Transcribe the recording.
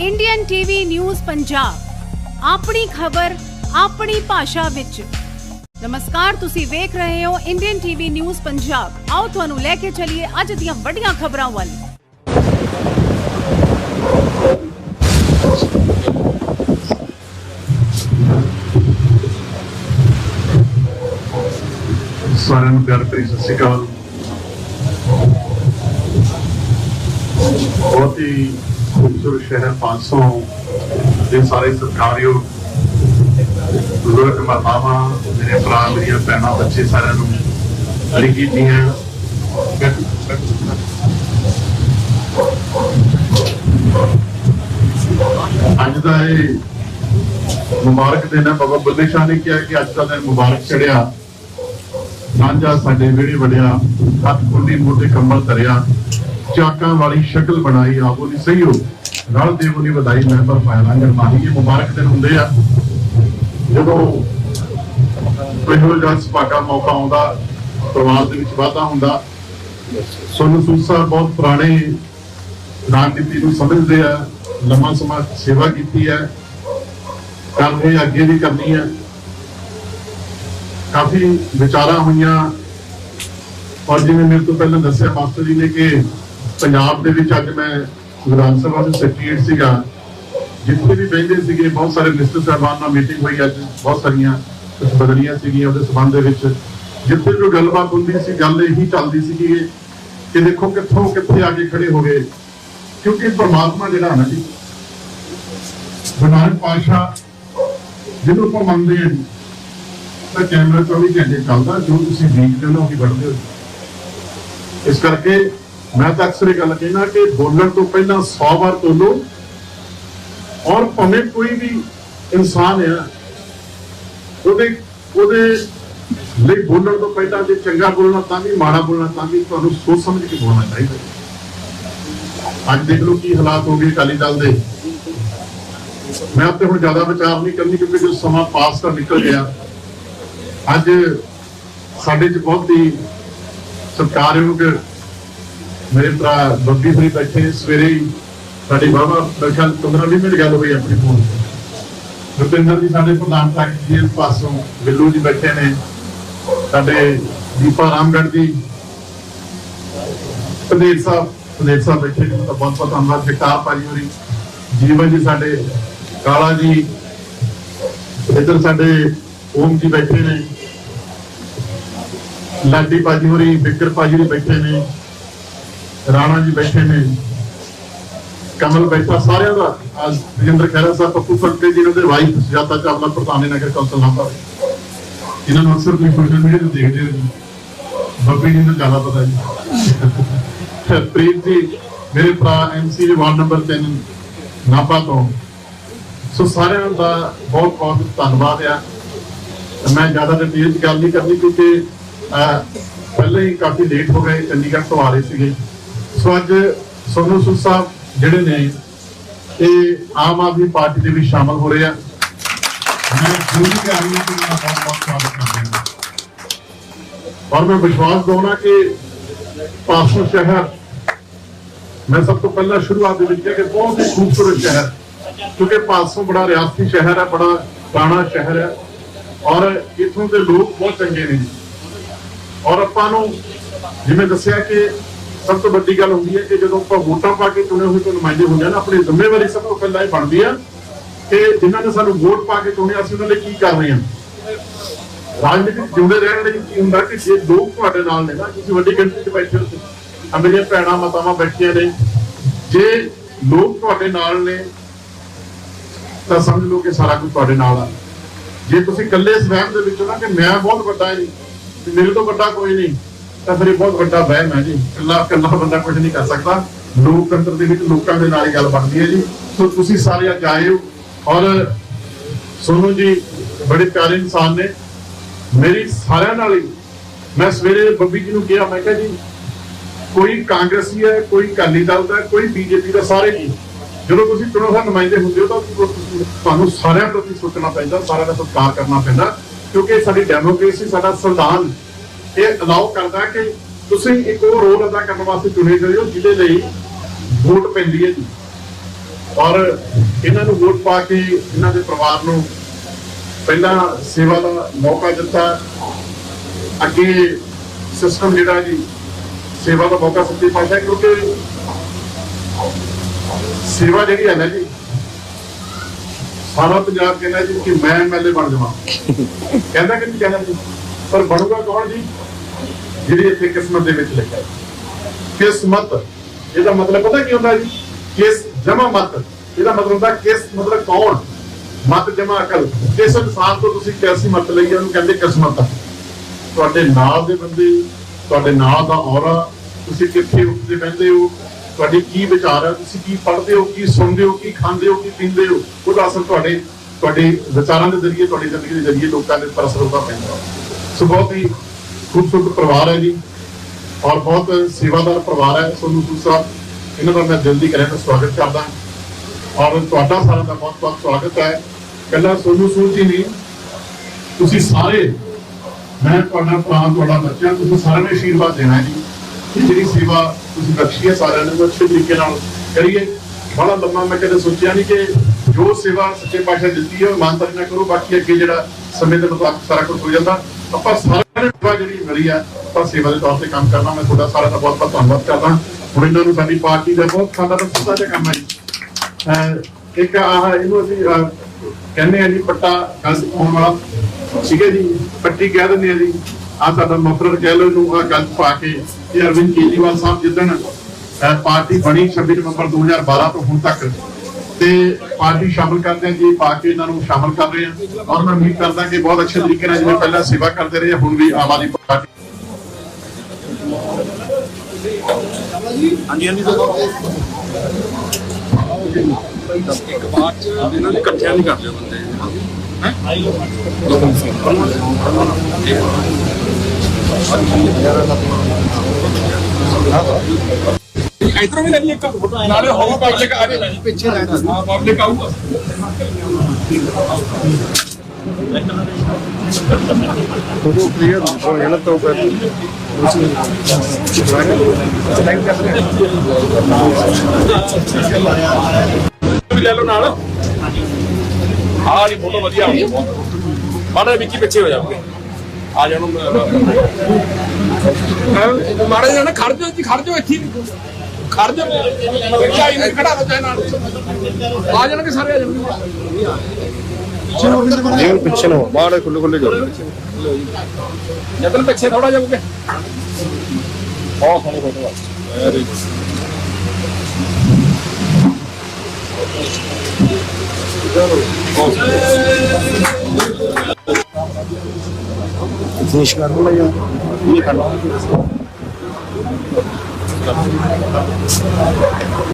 Indian TV news Punjab ਆਪਣੀ ਖਬਰ, ਆਪਣੀ ਭਾਸ਼ਾ ਵਿੱਚ। ਨਮਸਕਾਰ, ਤੁਸੀਂ ਵੇਖ ਰਹੇ ਹੋ ਇੰਡੀਅਨ ਟੀਵੀ ਨਿਊਜ਼ ਪੰਜਾਬ ਆਓ, ਤੁਹਾਨੂੰ ਲੈ ਕੇ ਚੱਲੀਏ ਅੱਜ ਦੀਆਂ ਵੱਡੀਆਂ ਖਬਰਾਂ ਵੱਲ। ਸਾਰਿਆਂ ਨੂੰ ਪਿਆਰ ਭਰੀ ਸਤਿ ਸ਼੍ਰੀ ਅਕਾਲ। ਬਹੁਤ ਹੀ ਖੂਬਸੂਰਤ ਸ਼ਹਿਰ 500 ਦੇ ਸਾਰੇ ਸਤਿਕਾਰਯੋਗ ਬਜ਼ੁਰਗ ਮਾਤਾਵਾਂ, ਮੇਰੇ ਭਰਾ, ਮੇਰੀਆਂ ਭੈਣਾਂ, ਬੱਚੇ ਸਾਰਿਆਂ ਨੂੰ ਲਿਖੀ ਦੀਆਂ ਅੱਜ ਦਾ ਇਹ ਮੁਬਾਰਕ ਦਿਨ ਹੈ। ਬਾਬਾ ਬੁੱਲੇ ਸ਼ਾਹ ਨੇ ਕਿਹਾ ਕਿ ਅੱਜ ਦਾ ਦਿਨ ਮੁਬਾਰਕ ਚੜਿਆ ਸਾਂਝਾ ਸਾਡੇ ਵਿਹੜੇ ਵੜਿਆ, ਹੱਥ ਖੁੱਲੀ ਮੋਢੇ ਕੰਬਲ ਧਰਿਆ। ਚਾਕਾਂ ਵਾਲੀ ਸ਼ਕਲ ਬਣਾਈ, ਆਪੋ ਦੀ ਸਹੀ ਹੋ ਰਲ ਦੇਵੋ ਦੀ ਵਧਾਈ ਮੈਂ ਪਰ ਪਾਇਆ ਲੰਗਰ ਇਹ ਮੁਬਾਰਕ ਦਿਨ ਹੁੰਦੇ ਆ। ਜਦੋਂ ਕੋਈ ਹੋ ਜਾਂ ਸੁਭਾਗਾ ਮੌਕਾ ਆਉਂਦਾ, ਪਰਿਵਾਰ ਦੇ ਵਿੱਚ ਵਾਧਾ ਹੁੰਦਾ, ਸੋਨੂੰ ਸੂਸਾ ਬਹੁਤ ਪੁਰਾਣੇ ਰਾਜਨੀਤੀ ਨੂੰ ਸਮਝਦੇ ਆ, ਲੰਮਾ ਸਮਾਂ ਸੇਵਾ ਕੀਤੀ ਹੈ ਕਰ ਰਹੇ ਅੱਗੇ ਵੀ ਕਰਨੀ ਹੈ ਕਾਫੀ ਵਿਚਾਰਾਂ ਹੋਈਆਂ। ਔਰ ਜਿਵੇਂ ਮੇਰੇ ਤੋਂ ਪਹਿਲਾਂ ਦੱਸਿਆ ਮਾਸਟਰ ਜੀ ਨੇ ਕਿ ਪੰਜਾਬ ਦੇ ਵਿੱਚ ਅੱਜ ਮੈਂ ਵਿਧਾਨ ਸਭਾ ਦੇ ਸੈਕਟਰੀਏਟ ਸੀਗਾ, ਜਿੱਥੇ ਵੀ ਬੈਠੇ ਸੀਗੇ, ਬਹੁਤ ਸਾਰੇ ਮਿਨਿਸਟਰ ਸਾਹਿਬਾਨ ਨਾਲ ਮੀਟਿੰਗ ਹੋਈ ਅੱਜ, ਬਹੁਤ ਸਾਰੀਆਂ ਕੁਝ ਬਦਲੀਆਂ ਸੀਗੀਆਂ ਉਹਦੇ ਸਬੰਧ ਦੇ ਵਿੱਚ। ਜਿੱਥੇ ਵੀ ਗੱਲਬਾਤ ਹੁੰਦੀ ਸੀ, ਗੱਲ ਇਹੀ ਚੱਲਦੀ ਸੀਗੀ ਕਿ ਦੇਖੋ ਕਿੱਥੋਂ ਕਿੱਥੇ ਆ ਕੇ ਖੜੇ ਹੋ ਗਏ। ਕਿਉਂਕਿ ਪਰਮਾਤਮਾ ਜਿਹੜਾ ਹੈ ਨਾ ਜੀ ਗੁਰਨਾਨਕ ਪਾਤਸ਼ਾਹ, ਜਿਹਨੂੰ ਆਪਾਂ ਮੰਨਦੇ ਹਾਂ, ਤਾਂ ਕੈਮਰਾ 24 ਘੰਟੇ ਚੱਲਦਾ, ਜੋ ਤੁਸੀਂ ਦੇਖਦੇ ਹੋ ਉਹੀ ਵੱਢਦੇ ਹੋ। ਇਸ ਕਰਕੇ ਮੈਂ ਤਾਂ ਅਕਸਰ ਇਹ ਗੱਲ ਕਹਿਣਾ ਕਿ ਬੋਲਣ ਤੋਂ ਪਹਿਲਾਂ 100 ਵਾਰ ਤੋਲੋ ਔਰ ਭਾਵੇਂ ਕੋਈ ਵੀ ਇਨਸਾਨ ਹੈ ਉਹਦੇ ਉਹਦੇ ਲਈ ਬੋਲਣ ਤੋਂ ਪਹਿਲਾਂ ਜੇ ਚੰਗਾ ਬੋਲਣਾ ਤਾਂ ਵੀ, ਮਾੜਾ ਬੋਲਣਾ ਤਾਂ ਵੀ ਤੁਹਾਨੂੰ ਸੋਚ ਸਮਝ ਕੇ ਬੋਲਣਾ ਚਾਹੀਦਾ ਅੱਜ ਦੇਖ ਲਓ ਕੀ ਹਾਲਾਤ ਹੋ ਗਏ ਅਕਾਲੀ ਦਲ ਦੇ। ਮੈਂ ਉੱਤੇ ਹੁਣ ਜ਼ਿਆਦਾ ਵਿਚਾਰ ਨਹੀਂ ਕਰਨੀ ਕਿਉਂਕਿ ਜੋ ਸਮਾਂ ਪਾਸ ਕਰ ਨਿਕਲ ਗਿਆ। ਅੱਜ ਸਾਡੇ ਚ ਬਹੁਤ ਹੀ ਸਰਕਾਰ ਸਤਿਕਾਰਯੋਗ ਮੇਰੇ ਭਰਾ ਬੱਬੀ ਫਰੀ ਬੈਠੇ ਸਵੇਰੇ ਹੀ। ਸਾਡੀ ਬਾਬਾ ਬਰਖਾ 15 20 ਮਿੰਟ ਗੱਲ ਹੋਈ ਆਪਣੀ ਫੋਨ ਤੇ। ਰੁਪਿੰਦਰ ਜੀ ਸਾਡੇ ਪ੍ਰਧਾਨ ਤੱਕ ਜੀ ਪਾਸੋਂ ਬਿੱਲੂ ਜੀ ਬੈਠੇ ਨੇ। ਸਾਡੇ ਦੀਪਾ ਰਾਮਗੜ੍ਹ ਜੀ। ਪੰਦੇਰ ਸਾਹਿਬ ਪੰਦੇਰ ਸਾਹਿਬ ਬੈਠੇ ਨੇ। ਤਾਂ ਬਹੁਤ ਬਹੁਤ ਧੰਨਵਾਦ ਜਗਤਾਰ ਭਾਜੀ ਹੋਰੀ। ਜੀਵਨ ਜੀ ਸਾਡੇ, ਕਾਲਾ ਜੀ। ਇੱਧਰ ਸਾਡੇ ਓਮ ਜੀ ਬੈਠੇ ਨੇ। ਲਾਡੀ ਪਾਜੀ ਹੋਰੀ, ਬਿੱਕਰ ਭਾਜੀ ਵੀ ਬੈਠੇ ਨੇ। ਰਾਣਾ ਜੀ ਬੈਠੇ ਨੇ। ਕਮਲ ਬੈਠਾ ਸਾਰਿਆਂ ਦਾ। ਅੱਜ ਰਜਿੰਦਰ ਖਹਿਰਾ ਸਾਹਿਬ, ਪੱਪੂ ਫੱਟੇ ਜੀ ਦੇ ਵਾਈਫ ਸੁਜਾਤਾ ਚਾਵਲਾ ਪ੍ਰਧਾਨ ਨਗਰ ਕੌਂਸਲ ਨਾਭਾ ਇਹਨਾਂ ਨੂੰ ਅਕਸਰ ਤੁਸੀਂ ਸੋਸ਼ਲ ਮੀਡੀਆ ਤੇ ਦੇਖਦੇ ਹੋ ਬੱਬੀ ਜੀ ਨੂੰ ਜ਼ਿਆਦਾ ਪਤਾ ਜੀ। ਪ੍ਰੀਤ ਜੀ, ਮੇਰੇ ਭਰਾ ਐਮਸੀ ਦੇ ਵਾਰਡ ਨੰਬਰ 3 ਨਾਭਾ ਤੋਂ। ਸੋ ਸਾਰਿਆਂ ਦਾ ਬਹੁਤ ਬਹੁਤ ਧੰਨਵਾਦ ਆ। ਮੈਂ ਜ਼ਿਆਦਾ ਡਿਟੇਲ ਚ ਗੱਲ ਨਹੀਂ ਕਰਨੀ ਕਿਉਂਕਿ ਪਹਿਲਾਂ ਹੀ ਕਾਫੀ ਲੇਟ ਹੋ ਗਏ, ਚੰਡੀਗੜ੍ਹ ਤੋਂ ਆ ਰਹੇ ਸੀਗੇ। ਸੋ ਅੱਜ ਸੋਨੂ ਸੂਦ ਸਾਹਿਬ ਜਿਹੜੇ ਨੇ, ਇਹ ਆਮ ਆਦਮੀ ਪਾਰਟੀ ਦੇ ਵਿੱਚ ਸ਼ਾਮਲ ਹੋ ਰਹੇ ਆ। ਮੈਂ ਜੂਰੀ ਕੇ ਆਈ ਬਹੁਤ ਬਹੁਤ ਸਵਾਗਤ ਕਰਦਾ ਹਾਂ। ਔਰ ਮੈਂ ਵਿਸ਼ਵਾਸ ਦਵਾਉਣਾ ਕਿ ਪਾਸੋਂ ਸ਼ਹਿਰ, ਮੈਂ ਸਭ ਤੋਂ ਪਹਿਲਾਂ ਸ਼ੁਰੂਆਤ ਦੇ ਵਿੱਚ ਕਿਹਾ ਕਿ ਬਹੁਤ ਹੀ ਖੂਬਸੂਰਤ ਸ਼ਹਿਰ, ਕਿਉਂਕਿ ਪਾਸੋਂ ਬੜਾ ਰਿਆਸਤੀ ਸ਼ਹਿਰ ਹੈ, ਬੜਾ ਪੁਰਾਣਾ ਸ਼ਹਿਰ ਹੈ ਔਰ ਇਥੋਂ ਦੇ ਲੋਕ ਬਹੁਤ ਚੰਗੇ ਨੇ। ਔਰ ਆਪਾਂ ਨੂੰ ਜਿਵੇਂ ਦੱਸਿਆ ਕਿ ਸਭ ਤੋਂ ਵੱਡੀ ਗੱਲ ਹੁੰਦੀ ਹੈ ਕਿ ਜਦੋਂ ਆਪਾਂ ਵੋਟਾਂ ਪਾ ਕੇ ਚੁਣੇ ਹੋਏ ਕੋਈ ਨੁਮਾਇੰਦੇ ਹੁੰਦੇ ਆ ਆਪਣੀ ਜ਼ਿੰਮੇਵਾਰੀ ਸਭ ਤੋਂ ਪਹਿਲਾਂ ਇਹ ਬਣਦੀ ਆ ਕਿ ਜਿਨ੍ਹਾਂ ਨੇ ਸਾਨੂੰ ਵੋਟ ਪਾ ਕੇ ਚੁਣਿਆ ਅਸੀਂ ਉਹਨਾਂ ਲਈ ਕੀ ਕਰ ਰਹੇ ਹਾਂ ਰਾਜਨੀਤੀ ਜੁੜੇ ਰਹਿਣ ਲਈ ਕੀ ਹੁੰਦਾ ਕਿ ਜੇ ਲੋਕ ਤੁਹਾਡੇ ਨਾਲ ਨੇ ਨਾ, ਤੁਸੀਂ ਵੱਡੀ ਗਿਣਤੀ 'ਚ ਬੈਠੇ ਹੋ ਆ ਮੇਰੀਆਂ ਭੈਣਾਂ ਮਾਤਾਵਾਂ ਬੈਠੀਆਂ ਨੇ। ਜੇ ਲੋਕ ਤੁਹਾਡੇ ਨਾਲ ਨੇ, ਤਾਂ ਸਮਝ ਲਓ ਕਿ ਸਾਰਾ ਕੁਝ ਤੁਹਾਡੇ ਨਾਲ ਆ। ਜੇ ਤੁਸੀਂ ਇਕੱਲੇ ਇਸ ਦੇ ਵਿੱਚ ਹੋ ਨਾ ਕਿ ਮੈਂ ਬਹੁਤ ਵੱਡਾ ਹਾਂ ਮੇਰੇ ਤੋਂ ਵੱਡਾ ਕੋਈ ਨਹੀਂ ਤਾਂ ਫਿਰ ਇਹ ਬਹੁਤ ਵੱਡਾ ਵਹਿਮ ਹੈ ਜੀ। ਇਕੱਲਾ ਇਕੱਲਾ ਬੰਦਾ ਕੁਝ ਨਹੀਂ ਕਰ ਸਕਦਾ। ਲੋਕਤੰਤਰ ਦੇ ਵਿੱਚ ਲੋਕਾਂ ਦੇ ਨਾਲ ਹੀ ਗੱਲ ਬਣਦੀ ਹੈ ਜੀ। ਸੋ ਤੁਸੀਂ ਸਾਰੇ ਅੱਜ ਆਏ ਹੋ ਔਰ ਸੋਨੂ ਜੀ, ਬੜੇ ਪਿਆਰੇ ਇਨਸਾਨ ਨੇ। ਮੇਰੀ ਸਾਰਿਆਂ ਨਾਲ ਹੀ ਮੈਂ ਸਵੇਰੇ ਬੱਬੀ ਜੀ ਨੂੰ ਕਿਹਾ, ਮੈਂ ਕਿਹਾ ਜੀ, ਕੋਈ ਕਾਂਗਰਸੀ ਹੈ, ਕੋਈ ਅਕਾਲੀ ਦਲ ਦਾ, ਕੋਈ ਬੀਜੇਪੀ ਦਾ, ਸਾਰੇ ਜੀ, ਜਦੋਂ ਤੁਸੀਂ ਚੁਣੋ ਹੋਏ ਨੁਮਾਇੰਦੇ ਹੁੰਦੇ ਹੋ ਤਾਂ ਤੁਹਾਨੂੰ ਸਾਰਿਆਂ ਪ੍ਰਤੀ ਸੋਚਣਾ ਪੈਂਦਾ, ਸਾਰਿਆਂ ਦਾ ਸਤਿਕਾਰ ਕਰਨਾ ਪੈਂਦਾ, ਕਿਉਂਕਿ ਸਾਡੀ ਡੈਮੋਕ੍ਰੇਸੀ, ਸਾਡਾ ਸੰਵਿਧਾਨ ਇਹ ਅਲਾਉ ਕਰਦਾ ਕਿ ਤੁਸੀਂ ਇੱਕ ਉਹ ਰੋਲ ਅਦਾ ਕਰਨ ਵਾਸਤੇ ਚੁਣੇ ਗਏ ਹੋ, ਜਿਹਦੇ ਲਈ ਵੋਟ ਪੈਂਦੀ ਹੈ ਜੀ। ਔਰ ਇਹਨਾਂ ਨੂੰ ਵੋਟ ਪਾ ਕੇ ਇਹਨਾਂ ਦੇ ਪਰਿਵਾਰ ਨੂੰ ਪਹਿਲਾਂ ਸੇਵਾ ਦਾ ਮੌਕਾ ਦਿੱਤਾ। ਅੱਗੇ ਸਿਸਟਮ ਜਿਹੜਾ ਜੀ, ਸੇਵਾ ਦਾ ਮੌਕਾ ਸੱਚੇ ਪਾਤਸ਼ਾਹ, ਕਿਉਂਕਿ ਸੇਵਾ ਜਿਹੜੀ ਹੈ ਨਾ ਜੀ, ਸਾਰਾ ਪੰਜਾਬ ਕਹਿੰਦਾ ਜੀ ਕਿ ਮੈਂ ਐਮਐਲਏ ਬਣ ਜਾਵਾਂ। ਕਹਿੰਦਾ ਕਿ ਨਹੀਂ ਕਹਿੰਦਾ ਜੀ? ਪਰ ਬਣੂਗਾ ਕੌਣ ਜੀ? ਜਿਹੜੀ ਇੱਥੇ ਕਿਸਮਤ ਦੇ ਵਿੱਚ ਲਿਖਿਆ ਕਿਸਮਤ, ਇਹਦਾ ਮਤਲਬ ਪਤਾ ਕੀ ਹੁੰਦਾ ਜੀ? ਕਿਸ ਜਮਾ ਮਤ, ਇਹਦਾ ਮਤਲਬ ਹੁੰਦਾ ਕਿਸ ਮਤਲਬ ਕੌਣ? ਮਤ ਜਮਾ ਅਕਲ। ਜਿਸ ਇਨਸਾਨ ਤੋਂ ਤੁਸੀਂ ਕੈਸੀ ਮਤ ਲਈ ਉਹਨੂੰ ਕਹਿੰਦੇ ਕਿਸਮਤ। ਤੁਹਾਡੇ ਨਾਲ ਦੇ ਬੰਦੇ, ਤੁਹਾਡੇ ਨਾਲ ਦਾ ਔਰਾ, ਤੁਸੀਂ ਕਿੱਥੇ ਉੱਠਦੇ ਬਹਿੰਦੇ ਹੋ? ਤੁਹਾਡੀ ਕੀ ਵਿਚਾਰ ਹੈ ਤੁਸੀਂ ਕੀ ਪੜ੍ਹਦੇ ਹੋ, ਕੀ ਸੁਣਦੇ ਹੋ, ਕੀ ਖਾਂਦੇ ਹੋ, ਕੀ ਪੀਂਦੇ ਹੋ? ਉਹਦਾ ਅਸਰ ਤੁਹਾਡੇ ਤੁਹਾਡੇ ਵਿਚਾਰਾਂ ਦੇ ਜ਼ਰੀਏ, ਤੁਹਾਡੀ ਜ਼ਿੰਦਗੀ ਦੇ ਜ਼ਰੀਏ ਲੋਕਾਂ ਦੇ ਉੱਪਰ ਅਸਰ ਹੁੰਦਾ ਪੈਂਦਾ। ਸੋ ਬਹੁਤ ਹੀ ਖੂਬਸੂਰਤ ਪਰਿਵਾਰ ਹੈ ਜੀ ਔਰ ਬਹੁਤ ਸੇਵਾਦਾਰ ਪਰਿਵਾਰ ਹੈ ਸੋਨੂੰ ਸੂਦ ਸਾਹਿਬ ਇਹਨਾਂ ਦਾ ਮੈਂ ਦਿਲ ਦੀ ਕਰੇ ਸਵਾਗਤ ਕਰਦਾ ਔਰ ਤੁਹਾਡਾ ਸਾਰਿਆਂ ਦਾ ਬਹੁਤ ਬਹੁਤ ਸਵਾਗਤ ਹੈ ਕੱਲਾ ਸੋਨੂੰ ਸੂਦ ਜੀ ਨਹੀਂ ਤੁਸੀਂ ਸਾਰੇ ਮੈਂ ਤੁਹਾਡਾ ਭਰਾ ਤੁਹਾਡਾ ਬੱਚਾ ਤੁਸੀਂ ਸਾਰਿਆਂ ਨੇ ਆਸ਼ੀਰਵਾਦ ਦੇਣਾ ਹੈ ਜੀ ਕਿ ਜਿਹੜੀ ਸੇਵਾ ਤੁਸੀਂ ਬਖਸ਼ੀ ਹੈ ਸਾਰਿਆਂ ਨੂੰ ਉਹ ਅੱਛੇ ਤਰੀਕੇ ਨਾਲ ਕਰੀਏ ਬੜਾ ਲੰਮਾ ਮੈਂ ਕਦੇ ਸੋਚਿਆ ਨਹੀਂ ਕਿ ਜੋ ਸੇਵਾ ਸੱਚੇ ਪਾਤਸ਼ਾਹ ਨੇ ਦਿੱਤੀ ਹੈ ਉਹ ਇਮਾਨਦਾਰੀ ਨਾਲ ਕਰੋ ਬਾਕੀ ਅੱਗੇ ਜਿਹੜਾ ਸਮੇਂ ਦੇ ਮੁਤਾਬਕ ਸਾਰਾ ਕੁਝ ਹੋ ਜਾਂਦਾ ਆਪਾਂ ਸਾਰਿਆਂ ਸੇਵਾ ਜਿਹੜੀ ਮਿਲੀ ਹੈ ਆਪਾਂ ਸੇਵਾ ਦੇ ਤੌਰ ਤੇ ਕੰਮ ਕਰਨਾ। ਮੈਂ ਤੁਹਾਡਾ ਸਾਰਿਆਂ ਦਾ ਬਹੁਤ ਬਹੁਤ ਧੰਨਵਾਦ ਕਰਦਾ। ਹੁਣ ਇਹਨਾਂ ਨੂੰ ਸਾਡੀ ਪਾਰਟੀ ਦਾ ਬਹੁਤ ਸਾਡਾ ਤਾਂ ਸਿੱਧਾ ਕੰਮ ਹੈ ਇੱਕ ਆਹ ਇਹਨੂੰ ਅਸੀਂ ਕਹਿੰਦੇ ਆ ਜੀ ਪੱਟਾ ਗੰਦ ਪਾਉਣ ਵਾਲਾ। ਠੀਕ ਹੈ ਜੀ? ਪੱਟੀ ਕਹਿ ਦਿੰਦੇ ਆ ਜੀ। ਆ ਸਾਡਾ ਮਫਰਰ ਕਹਿ ਲਓ ਇਹਨੂੰ ਆ ਗੰਦ ਪਾ ਕੇ ਇਹ ਅਰਵਿੰਦ ਕੇਜਰੀਵਾਲ ਸਾਹਿਬ ਜਿੱਦਣ ਅਹ, ਪਾਰਟੀ ਬਣੀ 26 ਨਵੰਬਰ 2012 ਤੋਂ ਹੁਣ ਤੱਕ। ਤੇ ਪਾਰਟੀ ਸ਼ਾਮਲ ਕਰਦੇ ਆ ਜੀ ਪਾ ਕੇ ਇਹਨਾਂ ਨੂੰ ਸ਼ਾਮਲ ਕਰ ਰਹੇ ਆ ਔਰ ਮੈਂ ਉਮੀਦ ਕਰਦਾ ਕਿ ਬਹੁਤ ਅੱਛੇ ਤਰੀਕੇ ਨਾਲ ਜਿਵੇਂ ਪਹਿਲਾਂ ਸੇਵਾ ਕਰਦੇ ਰਹੇ, ਹੁਣ ਵੀ ਆਮ ਆਦਮੀ ਪਾਰਟੀ ਹਾਂਜੀ ਹਾਂਜੀ ਇੱਕ ਬਾਅਦ ਚ ਇਹਨਾਂ ਨੇ ਇਕੱਠਿਆਂ ਨਹੀਂ ਕਰ ਲਿਓ ਬੰਦੇ ਇਧਰੋਂ ਵੀ ਲੈ ਲਈ ਇੱਕ। ਨਾਲੇ ਹੋਊ ਪਬਲਿਕ ਆ ਜਾਏ ਪਿੱਛੇ ਲੈ ਹਾਂ ਪਬਲਿਕ ਆਊਗਾ। todo clear con el otro ਵੀ ਲੈ ਲਓ ਨਾਲ। ਆਹ ਦੀ ਫੋਟੋ ਵਧੀਆ ਆਉਂਦੀ ਹੈ ਮਾੜਾ ਵਿੱਕੀ ਪਿੱਛੇ ਹੋ ਜਾਓਗੇ ਆ ਜਾਣੋ ਮਾੜਾ ਖੜ ਜਾਓ ਜੀ ਖੜ ਜਾਓ ਇੱਥੇ। ਖੜ ਜਾਓ ਚਾਈ ਨੂੰ ਖੜਾ ਹੋ ਜਾਏ ਨਾਲ। ਆ ਜਾਣਗੇ ਸਾਰੇ ਆ ਜਾਣਗੇ। ਇਹ ਪਿੱਛੇ ਨੂੰ ਬਾਹਰ ਖੁੱਲੇ ਖੁੱਲੇ ਜਾਓ ਜਤਨ ਪਿੱਛੇ ਥੋੜਾ ਜਾਓਗੇ ਬਹੁਤ ਸੋਹਣੀ ਫੋਟੋ ਆ। ਫਿਨਿਸ਼ ਕਰ ਲਓ ਯਾਰ ਇਹ ਕਰਨਾ। stuff.